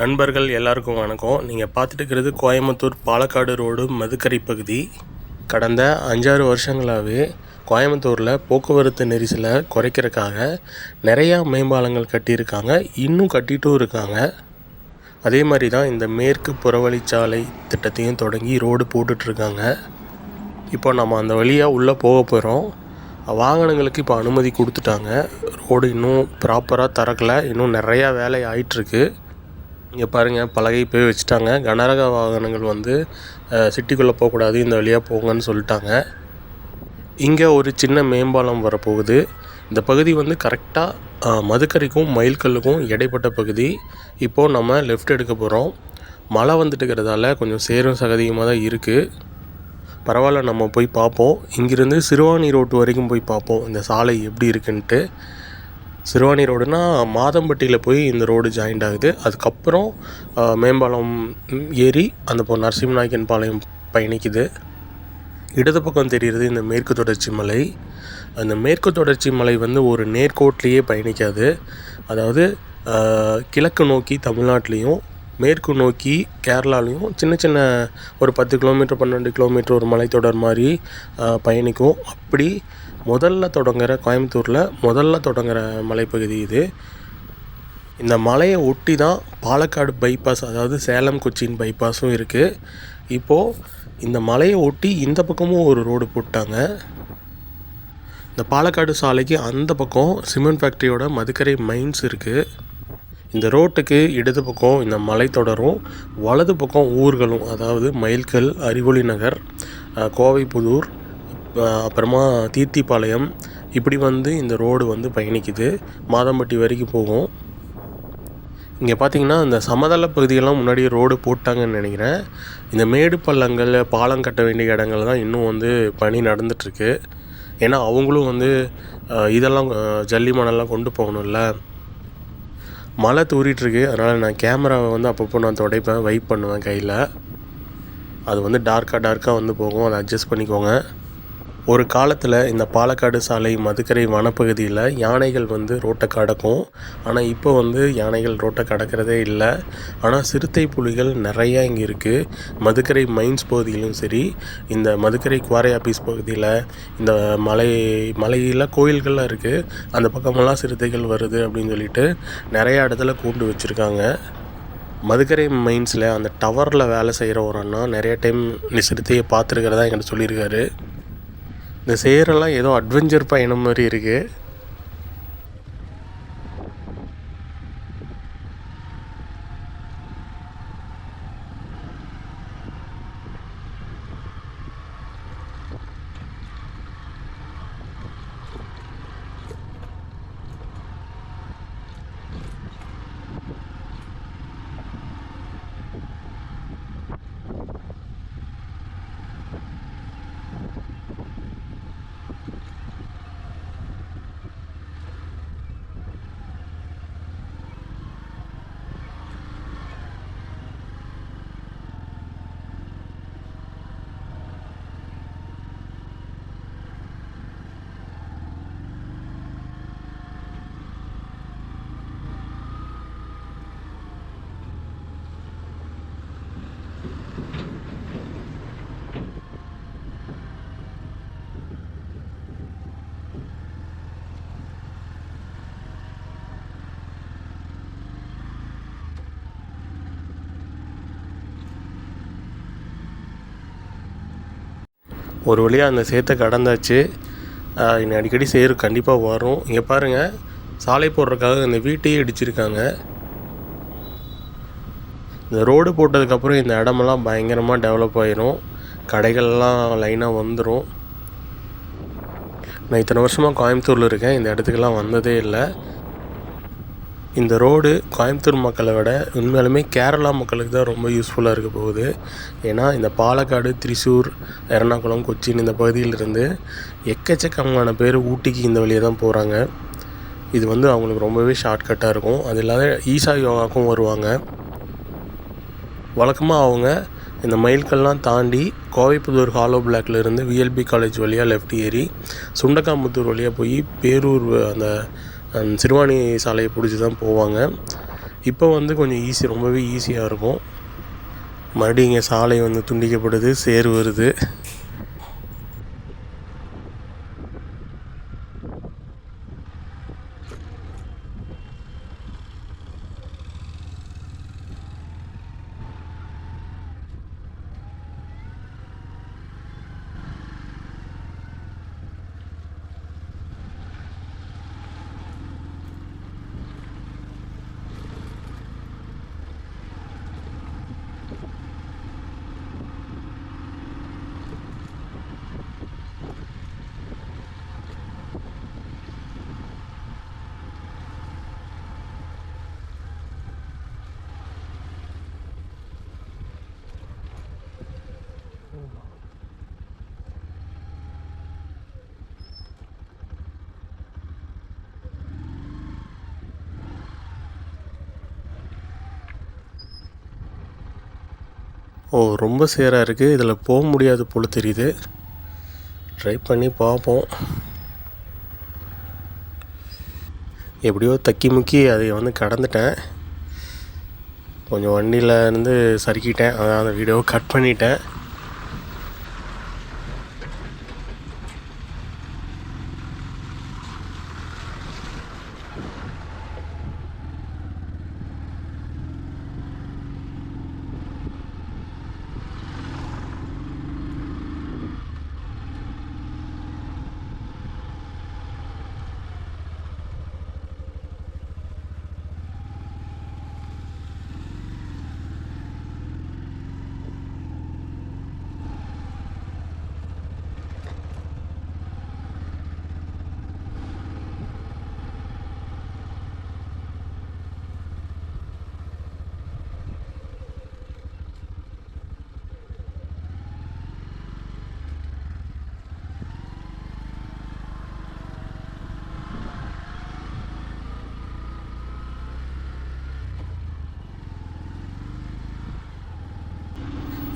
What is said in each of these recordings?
நண்பர்கள் எல்லாருக்கும் வணக்கம். நீங்கள் பார்த்துட்டு இருக்கிறது கோயம்புத்தூர் பாலக்காடு ரோடு மதுக்கரை பகுதி. கடந்த அஞ்சாறு வருஷங்களாகவே கோயம்புத்தூரில் போக்குவரத்து நெரிசலை குறைக்கிறதுக்காக நிறையா மேம்பாலங்கள் கட்டியிருக்காங்க. இன்னும் கட்டிட்டும் இருக்காங்க. அதே மாதிரி தான் இந்த மேற்கு புறவழிச்சாலை திட்டத்தையும் தொடங்கி ரோடு போட்டுட்ருக்காங்க. இப்போ நம்ம அந்த வழியாக உள்ளே போக போகிறோம் வாகனங்களுக்கு இப்போ அனுமதி கொடுத்துட்டாங்க. ரோடு இன்னும் ப்ராப்பராக திறக்கலை. இன்னும் நிறையா வேலை ஆயிட்டுருக்கு இங்கே பாருங்கள் பலகை போய் வச்சுட்டாங்க. கனரக வாகனங்கள் வந்து சிட்டிக்குள்ளே போகக்கூடாது இந்த வழியாக போங்கன்னு சொல்லிட்டாங்க. இங்கே ஒரு சின்ன மேம்பாலம் வரப்போகுது. இந்த பகுதி வந்து கரெக்டாக மதுக்கரைக்கும் மயில்கல்லுக்கும் இடைப்பட்ட பகுதி. இப்போது நம்ம லெஃப்ட் எடுக்க போகிறோம் மழை வந்துட்டு இருக்கிறதால கொஞ்சம் சேரும் சகதியுமாக தான் இருக்குது பரவாயில்ல நம்ம போய் பார்ப்போம். இங்கேருந்து சிறுவாணி ரோட்டு வரைக்கும் போய் பார்ப்போம். இந்த சாலை எப்படி இருக்குன்ட்டு. சிறுவாணி ரோடுனா மாதம்பட்டியில் போய் இந்த ரோடு ஜாயிண்ட் ஆகுது. அதுக்கப்புறம் மேம்பாலம் ஏறி அந்த போ நரசிம்மநாயக்கன் பாளையம் பயணிக்குது. இடது பக்கம் தெரிகிறது இந்த மேற்கு தொடர்ச்சி மலை. அந்த மேற்கு தொடர்ச்சி மலை வந்து ஒரு நேர்கோட்லேயே பயணிக்காது. அதாவது கிழக்கு நோக்கி தமிழ்நாட்டிலையும் மேற்கு நோக்கி கேரளாலையும் சின்ன சின்ன ஒரு பத்து கிலோமீட்டர் பன்னெண்டு கிலோமீட்டர் ஒரு மலைத்தொடர் மாதிரி பயணிக்கும். அப்படி முதல்ல தொடங்குற கோயம்புத்தூரில் முதல்ல தொடங்குகிற மலைப்பகுதி இது. இந்த மலையை ஒட்டி தான் பாலக்காடு பைபாஸ் அதாவது சேலம் கொச்சின் பைபாஸும் இருக்குது இப்போது இந்த மலையை ஒட்டி இந்த பக்கமும் ஒரு ரோடு போட்டாங்க. இந்த பாலக்காடு சாலைக்கு அந்த பக்கம் சிமெண்ட் ஃபேக்ட்ரியோட மதுக்கரை மைன்ஸ் இருக்குது இந்த ரோட்டுக்கு இடது பக்கம் இந்த மலை தொடரும் வலது பக்கம் ஊர்களும் அதாவது மயில்கல் அறிவொளி நகர் கோவைப்புதூர் அப்புறமா தீர்த்திப்பாளையம் இப்படி வந்து இந்த ரோடு வந்து பயணிக்குது. மாதம்பட்டி வரைக்கும் போகும். இங்கே பார்த்தீங்கன்னா இந்த சமதள பகுதியெல்லாம் முன்னாடி ரோடு போட்டாங்கன்னு நினைக்கிறேன். இந்த மேடு பள்ளங்கள் பாலம் கட்ட வேண்டிய இடங்கள் தான் இன்னும் வந்து பணி நடந்துகிட்ருக்கு ஏன்னா அவங்களும் வந்து இதெல்லாம் ஜல்லி மணல்லாம் கொண்டு போகணும்ல. மழை தூறிட்டுருக்கு. அதனால் நான் கேமராவை வந்து அப்பப்போ நான் துடைப்பேன் வைப் பண்ணுவேன் கையில். அது வந்து டார்க்காக டார்க்காக வந்து போகும். அதை அட்ஜஸ்ட் பண்ணிக்கோங்க. ஒரு காலத்தில் இந்த பாலக்காடு சாலை மதுக்கரை வனப்பகுதியில் யானைகள் வந்து ரோட்டை கடக்கும். ஆனால் இப்போ வந்து யானைகள் ரோட்டை கடக்கிறதே இல்லை. ஆனால் சிறுத்தை புலிகள் நிறையா இங்கே இருக்குது மதுக்கரை மைன்ஸ் பகுதியிலும் சரி இந்த மதுக்கரை குவாரை ஆபீஸ் பகுதியில் இந்த மலை மலையில் கோயில்கள்லாம் இருக்குது அந்த பக்கமெல்லாம் சிறுத்தைகள் வருது அப்படின்னு சொல்லிட்டு நிறையா இடத்துல கூண்டு வச்சுருக்காங்க. மதுக்கரை மைன்ஸில் அந்த டவரில் வேலை செய்கிற ஒரு அண்ணா நிறைய டைம் இந்த சிறுத்தையை பார்த்துருக்கிறதா என்கிட்ட சொல்லியிருக்காரு. இந்த சேரெல்லாம் ஏதோ அட்வென்ச்சர் பயணம் மாதிரி இருக்குது ஒரு வழியாக அந்த சேத்தை கடந்தாச்சு. இன்னும் அடிக்கடி சேரு கண்டிப்பாக வரும். இங்கே பாருங்கள் சாலை போடுறதுக்காக இந்த வீட்டையே இடிச்சிருக்காங்க. இந்த ரோடு போட்டதுக்கப்புறம் இந்த இடமெல்லாம் பயங்கரமாக டெவலப் ஆயிரும். கடைகள்லாம் லைனாக வந்துடும் நான் இத்தனை வருஷமாக கோயம்புத்தூரில் இருக்கேன். இந்த இடத்துக்கெல்லாம் வந்ததே இல்லை. இந்த ரோடு கோயம்புத்தூர் மக்களை விட உண்மையாலுமே கேரளா மக்களுக்கு தான் ரொம்ப யூஸ்ஃபுல்லாக இருக்க போகுது. ஏன்னா இந்த பாலக்காடு திரிசூர் எர்ணாகுளம் கொச்சின் இந்த பகுதியிலிருந்து எக்கச்சக்கமான பேர் ஊட்டிக்கு இந்த வழியாக தான் போகிறாங்க இது வந்து அவங்களுக்கு ரொம்பவே ஷார்ட்கட்டாக இருக்கும். அது இல்லாத ஈசா யோகாக்கும் வருவாங்க. வழக்கமாக அவங்க இந்த மயில்கள்லாம் தாண்டி கோவைப்புதூர் ஹாலோ பிளாக்ல இருந்து விஎல்பி காலேஜ் வழியாக லெஃப்ட் ஏறி சுண்டக்காமுத்தூர் வழியாக போய் பேரூர் அந்த சிறுவாணி சாலையை பிடிச்சி தான் போவாங்க. இப்போ வந்து கொஞ்சம் ஈஸி ரொம்பவே ஈஸியாக இருக்கும். மறுபடியும் இங்கே சாலை வந்து துண்டிக்கப்படுது சேறு வருது. ஓ ரொம்ப சேராக இருக்குது இதில் போக முடியாது போல் தெரியுது. ட்ரை பண்ணி பார்ப்போம் எப்படியோ தக்கி முக்கி அதை வந்து கடந்துட்டேன். கொஞ்சம் வண்டியில் இருந்து சறுக்கிட்டேன். அதான் அந்த வீடியோவை கட் பண்ணிட்டேன்.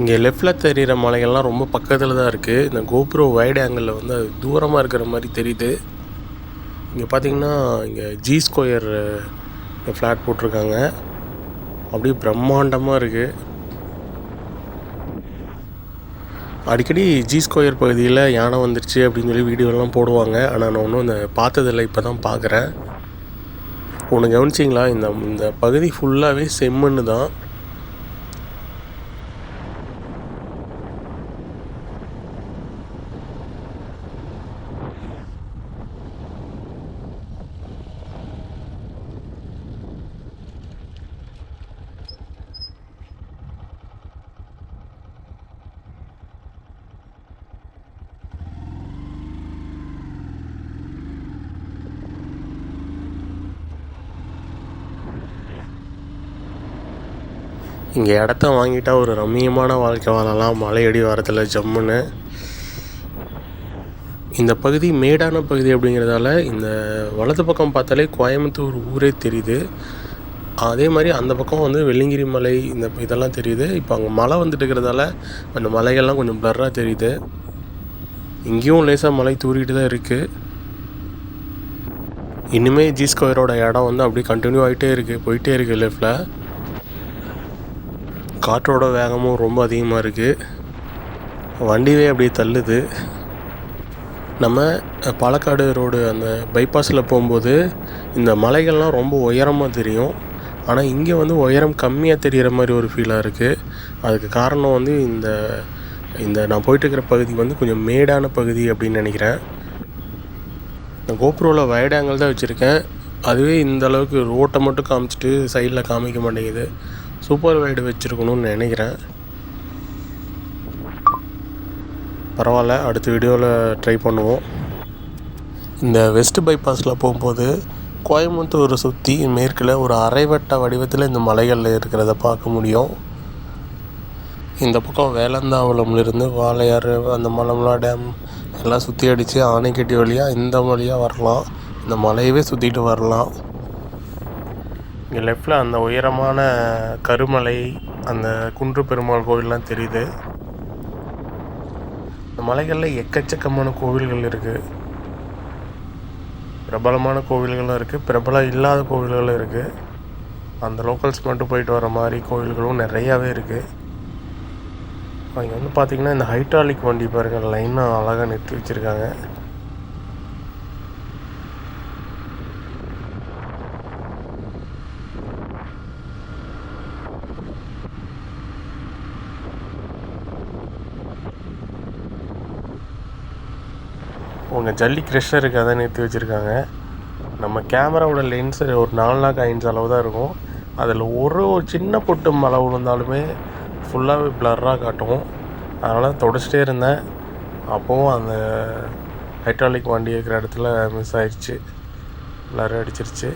இங்கே லெஃப்டில் தெரிகிற மலைகள்லாம் ரொம்ப பக்கத்தில் தான் இருக்குது இந்த கோபுரம் வைடு ஆங்கிளில் வந்து அது தூரமாக இருக்கிற மாதிரி தெரியுது. இங்கே பார்த்தீங்கன்னா இங்கே ஜி ஸ்கொயர் ஃப்ளாட் போட்டிருக்காங்க. அப்படியே பிரம்மாண்டமாக இருக்குது அடிக்கடி ஜி ஸ்கொயர் பகுதியில் யானை வந்துருச்சு அப்படின்னு சொல்லி வீடியோலாம் போடுவாங்க. ஆனால் நான் ஒன்றும் இந்த பார்த்ததில்லை இப்போ தான் பார்க்குறேன் ஒன்று கவனிச்சிங்களா? இந்த இந்த பகுதி ஃபுல்லாகவே செம்மண்ணு தான் இங்கே இடத்த வாங்கிட்டா ஒரு ரம்மியமான வாழ்க்கை வாழலாம். மலையடி வாரத்தில் ஜம்முன்னு. இந்த பகுதி மேடான பகுதி அப்படிங்கிறதால இந்த வலது பக்கம் பார்த்தாலே கோயம்புத்தூர் ஊரே தெரியுது. அதே மாதிரி அந்த பக்கம் வந்து வெள்ளிங்கிரி மலை இந்த இதெல்லாம் தெரியுது. இப்போ அங்கே மழை வந்துட்டு இருக்கிறதால அந்த மலைகள்லாம் கொஞ்சம் ப்ளர்ராக தெரியுது. இங்கேயும் லேசாக மலை தூரிக்கிட்டு தான் இருக்குது இனிமேல் ஜி ஸ்கொயரோட இடம் வந்து அப்படியே கண்டினியூ ஆகிட்டே இருக்குது போயிட்டே இருக்குது லெஃப்டில் காற்றோட வேகமும் ரொம்ப அதிகமாக இருக்குது வண்டியே அப்படியே தள்ளுது. நம்ம பாலக்காடு ரோடு அந்த பைபாஸில் போகும்போது இந்த மலைகள்லாம் ரொம்ப உயரமாக தெரியும். ஆனால் இங்கே வந்து உயரம் கம்மியாக தெரிகிற மாதிரி ஒரு ஃபீலாக இருக்குது அதுக்கு காரணம் வந்து இந்த இந்த நான் போயிட்டுருக்கிற பகுதி வந்து கொஞ்சம் மேடான பகுதி அப்படின்னு நினைக்கிறேன். நான் கோப்ரோவில் வயடாங்கல் தான் வச்சுருக்கேன். அதுவே இந்த அளவுக்கு ரோட்டை மட்டும் காமிச்சிட்டு சைடில் காமிக்க மாட்டேங்குது. சூப்பர் வைடு வச்சுருக்கணும்னு நினைக்கிறேன். பரவாயில்ல அடுத்த வீடியோவில் ட்ரை பண்ணுவோம். இந்த வெஸ்ட் பைபாஸில் போகும்போது கோயம்புத்தூரை சுற்றி மேற்கில் ஒரு அரைவட்ட வடிவத்தில் இந்த மலைகளில் இருக்கிறத பார்க்க முடியும். இந்த பக்கம் வேலந்தாவளம்லேருந்து வாழையாறு அந்த மலமலா டேம் எல்லாம் சுற்றி அடித்து ஆனைக்கட்டி வழியாக இந்த வழியாக வரலாம். இந்த மலையவே சுற்றிட்டு வரலாம். இங்கே லெஃப்டில் அந்த உயரமான கருமலை அந்த குன்று பெருமாள் கோவில்லாம் தெரியுது. இந்த மலைகளில் எக்கச்சக்கமான கோவில்கள் இருக்குது பிரபலமான கோவில்களும் இருக்குது பிரபலம் இல்லாத கோவில்களும் இருக்குது அந்த லோக்கல்ஸ் மட்டும் போயிட்டு வர மாதிரி கோவில்களும் நிறையாவே இருக்குது இங்கே வந்து பார்த்திங்கன்னா இந்த ஹைட்ராலிக் வண்டி பாருங்கள் லைனாக அழகாக நிறுத்தி வச்சுருக்காங்க. உங்கள் ஜல்லி க்ரெஷருக்கு அதை நிறுத்தி வச்சுருக்காங்க. நம்ம கேமராவோட லென்ஸு ஒரு நாலு நாக்கு ஐந்து அளவு தான் இருக்கும். அதில் ஒரு ஒரு சின்ன பொட்டு மழை விழுந்தாலுமே ஃபுல்லாகவே ப்ளர்ராக காட்டும். அதனால் தொடச்சிட்டே இருந்தேன். அப்போவும் அந்த ஹைட்ராலிக் வண்டி இருக்கிற இடத்துல மிஸ் ஆயிடுச்சு ப்ளர் அடிச்சிருச்சு.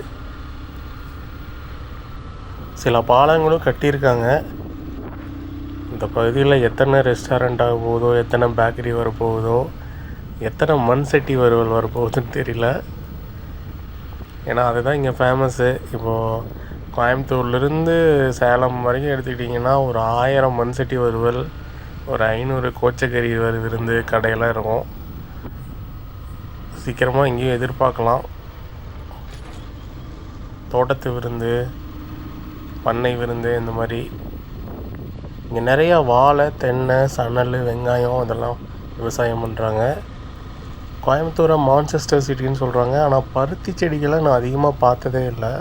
சில பாலங்களும் கட்டியிருக்காங்க. இந்த பகுதியில் எத்தனை ரெஸ்டாரண்ட் ஆக போகுதோ எத்தனை பேக்கரி வரப்போகுதோ எத்தனை மண் சட்டி வறுவல் வரப்போகுதுன்னு தெரியல. ஏன்னா அதுதான் இங்கே ஃபேமஸ்ஸு இப்போது கோயம்புத்தூர்லேருந்து சேலம் வரைக்கும் எடுத்துக்கிட்டிங்கன்னா ஒரு ஆயிரம் மண் சட்டி வறுவல் ஒரு ஐநூறு கோச்சக்கறி வறு விருந்து கடையெல்லாம் இருக்கும். சீக்கிரமாக இங்கேயும் எதிர்பார்க்கலாம். தோட்டத்து விருந்து பண்ணை விருந்து இந்த மாதிரி. இங்கே நிறையா வாழை தென்னை சணல் வெங்காயம் இதெல்லாம் விவசாயம் பண்ணுறாங்க கோயம்புத்தூரை மான்செஸ்டர் சிட்டின்னு சொல்கிறாங்க ஆனால் பருத்தி செடிகளை நான் அதிகமாக பார்த்ததே இல்லை.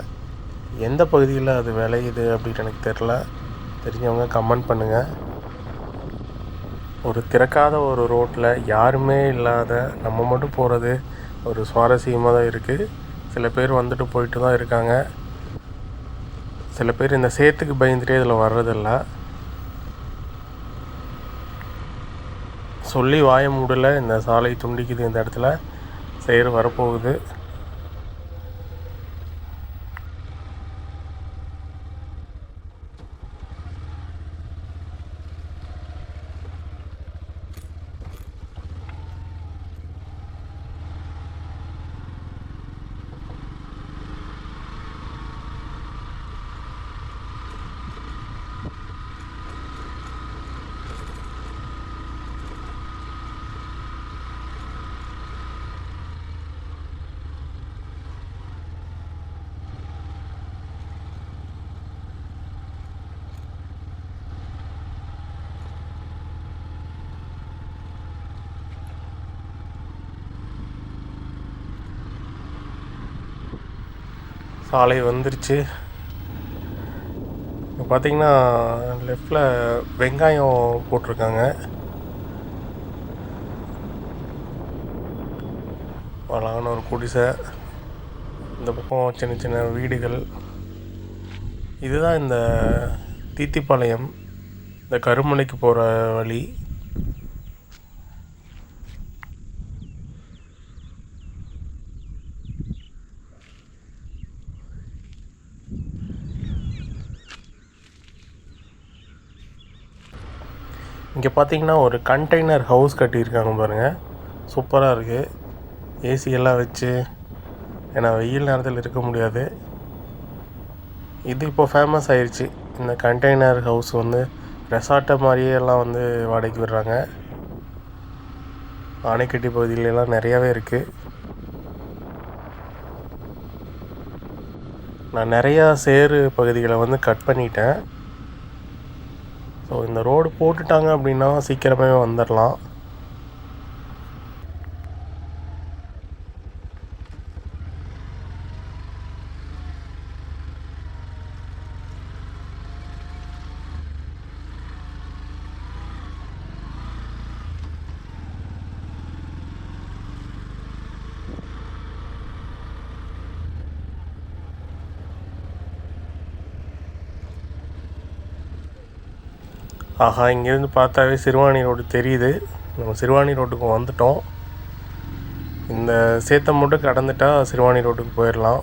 எந்த பகுதியில் அது விளையுது அப்படின்னு எனக்கு தெரில தெரிஞ்சவங்க கமெண்ட் பண்ணுங்கள் ஒரு திறக்காத ஒரு ரோட்டில் யாருமே இல்லாத நம்ம மட்டும் போகிறது ஒரு சுவாரஸ்யமாக தான் இருக்குது சில பேர் வந்துட்டு போயிட்டு தான் இருக்காங்க. சில பேர் இந்த சேத்துக்கு பயந்துட்டே இதில் வர்றதில்லை. சொல்லி வாய மூடல. இந்த சாலை துண்டிக்குது இந்த இடத்துல. செயல் வரப்போகுது. சாலை வந்துருச்சு. இப்போ பார்த்தீங்கன்னா லெஃப்டில் வெங்காயம் போட்டிருக்காங்க. அழகான ஒரு குடிசை. இந்த பக்கம் சின்ன சின்ன வீடுகள். இதுதான் இந்த தீத்திப்பாளையம். இந்த கருமலைக்கு போகிற வழி. இங்கே பார்த்தீங்கன்னா ஒரு கண்டெய்னர் ஹவுஸ் கட்டியிருக்காங்க பாருங்கள் சூப்பராக இருக்குது ஏசி எல்லாம் வச்சு ஏன்னா வெயில் நேரத்தில் இருக்க முடியாது. இது இப்போ ஃபேமஸ் ஆயிடுச்சு இந்த கண்டெய்னர் ஹவுஸ் வந்து ரெசார்ட்டை மாதிரியே எல்லாம் வந்து வாடகைக்கு விடுறாங்க. ஆனைக்கட்டி பகுதியிலலாம் நிறையாவே இருக்குது நான் நிறையா சேறு பகுதிகளை வந்து கட் பண்ணிட்டேன். ஸோ இந்த ரோடு போட்டுட்டாங்க அப்படின்னா சீக்கிரமே வந்துடலாம் ஆஹா இங்கேருந்து பார்த்தாவே சிறுவாணி ரோடு தெரியுது. நம்ம சிறுவாணி ரோட்டுக்கு வந்துட்டோம். இந்த சேத்தம் மட்டும் கடந்துட்டால் சிறுவாணி ரோட்டுக்கு போயிடலாம்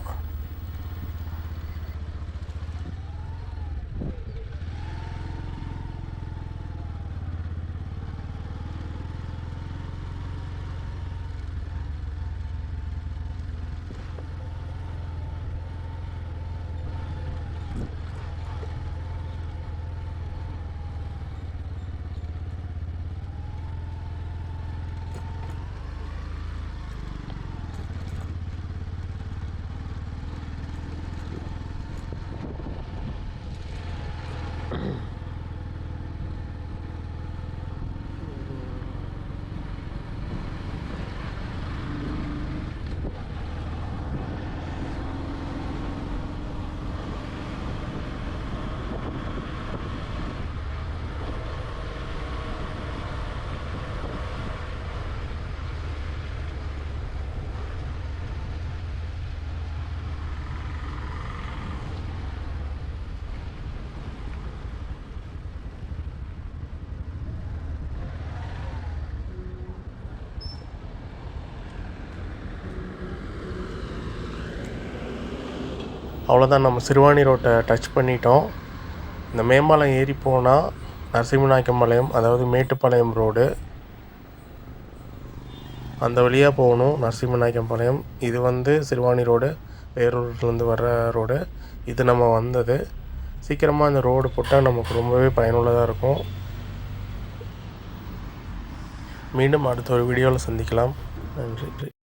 அவ்வளோதான் நம்ம சிறுவாணி ரோட்டை டச் பண்ணிட்டோம். இந்த மேம்பாலம் ஏறி போனால் நரசிம்மநாயக்கம்பாளையம் அதாவது மேட்டுப்பாளையம் ரோடு அந்த வழியாக போகணும் நரசிம்மநாயக்கம்பாளையம். இது வந்து சிறுவாணி ரோடு வேலூர்லேருந்து வர்ற ரோடு. இது நம்ம வந்தது. சீக்கிரமாக அந்த ரோடு போட்டால் நமக்கு ரொம்பவே பயனுள்ளதாக இருக்கும். மீண்டும் அடுத்த ஒரு வீடியோவில் சந்திக்கலாம். நன்றி.